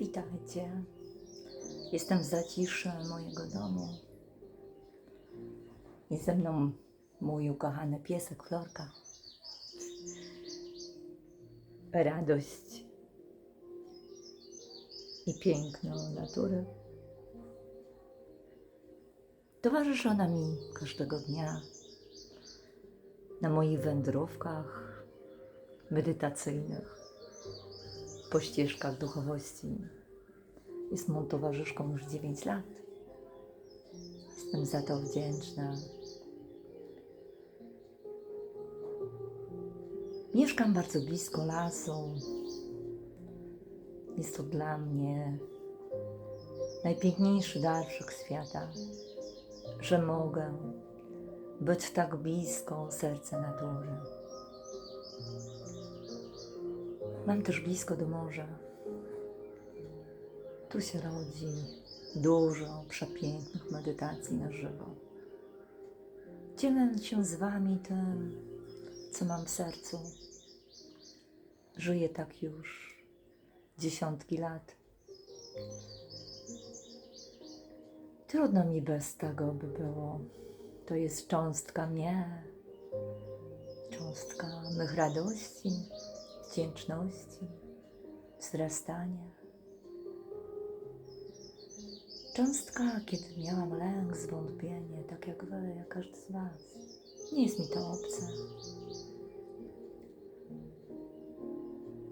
Witajcie. Jestem w zaciszy mojego domu. Jest ze mną mój ukochany piesek Florka. Radość i piękno natury. Towarzyszy ona mi każdego dnia na moich wędrówkach medytacyjnych po ścieżkach duchowości. Jest mą towarzyszką już 9 lat. Jestem za to wdzięczna. Mieszkam bardzo blisko lasu. Jest to dla mnie najpiękniejszy dar wszechświata, że mogę być tak blisko serca natury. Mam też blisko do morza. Tu się rodzi dużo przepięknych medytacji na żywo. Dzielę się z Wami tym, co mam w sercu. Żyję tak już dziesiątki lat. Trudno mi bez tego by było. To jest cząstka mnie, cząstka mych radości, wdzięczności, wzrastania. Cząstka, kiedy miałam lęk, zwątpienie, tak jak wy, jak każdy z was. Nie jest mi to obce.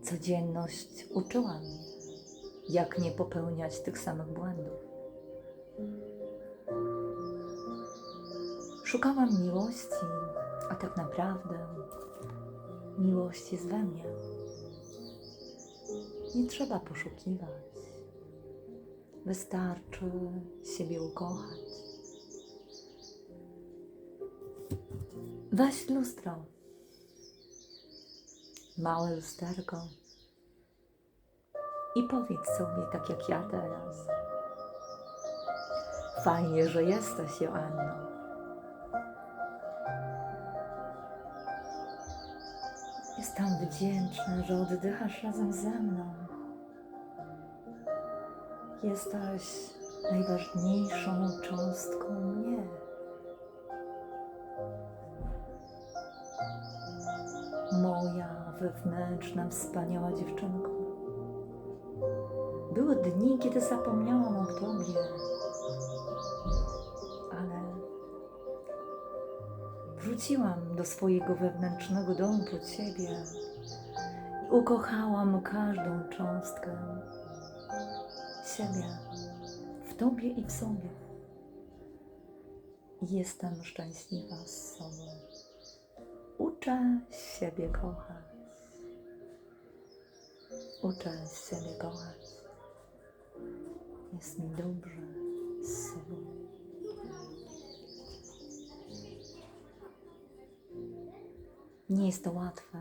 Codzienność uczyła mnie, jak nie popełniać tych samych błędów. Szukałam miłości, a tak naprawdę miłość jest we mnie. Nie trzeba poszukiwać. Wystarczy siebie ukochać. Weź lustro. Małe lusterko. I powiedz sobie, tak jak ja teraz. Fajnie, że jesteś, Joanno. Jestem wdzięczna, że oddychasz razem ze mną. Jesteś najważniejszą cząstką mnie. Moja wewnętrzna, wspaniała dziewczynko. Były dni, kiedy zapomniałam o Tobie, wróciłam do swojego wewnętrznego domu pod siebie i ukochałam każdą cząstkę siebie w Tobie i w sobie. Jestem szczęśliwa z sobą. Uczę siebie kochać. Uczę siebie kochać. Jest mi dobrze z sobą. Nie jest to łatwe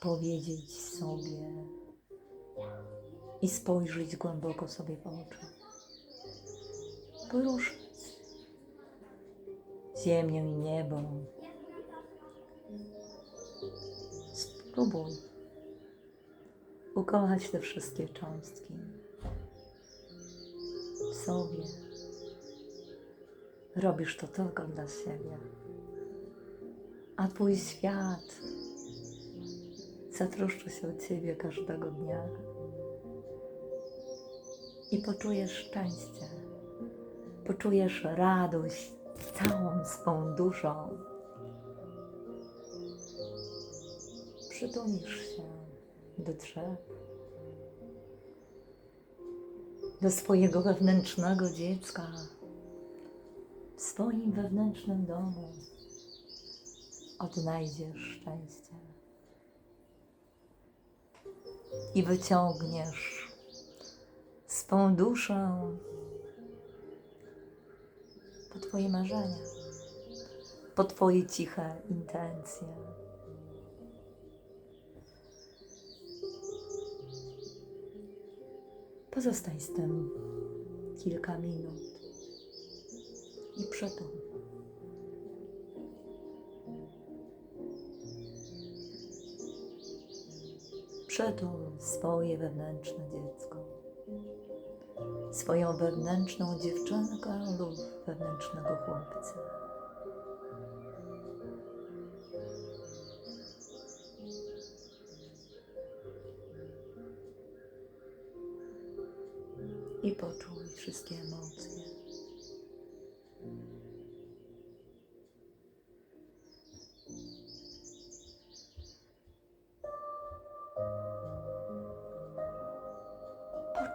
powiedzieć sobie i spojrzeć głęboko sobie w oczy. Poruszyć ziemię i niebo. Spróbuj ukochać te wszystkie cząstki w sobie. Robisz to tylko dla siebie. A Twój świat zatroszczy się o Ciebie każdego dnia. I poczujesz szczęście, poczujesz radość całą swą duszą. Przytulisz się do drzew, do swojego wewnętrznego dziecka, w swoim wewnętrznym domu odnajdziesz szczęście i wyciągniesz swą duszę po Twoje marzenia, po Twoje ciche intencje. Pozostań z tym kilka minut i przytul. Przytul swoje wewnętrzne dziecko, swoją wewnętrzną dziewczynkę lub wewnętrznego chłopca. I poczuj wszystkie emocje.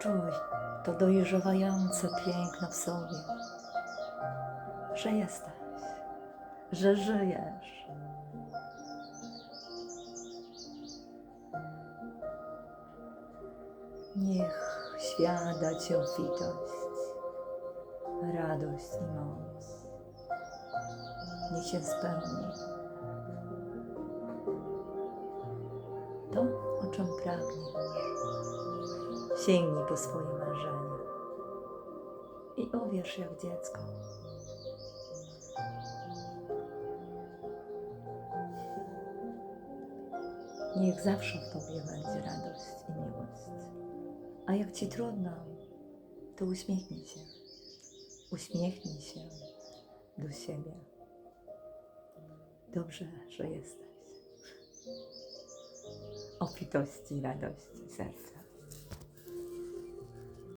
Poczuj to dojrzewające piękno w sobie, że jesteś, że żyjesz. Niech świat da Ci obfitość, radość i moc. Niech się spełni to, o czym pragniesz. Sięgnij po swoje marzenia i uwierz jak dziecko. Niech zawsze w Tobie będzie radość i miłość. A jak Ci trudno, to uśmiechnij się. Uśmiechnij się do siebie. Dobrze, że jesteś. Obfitości, radości serca.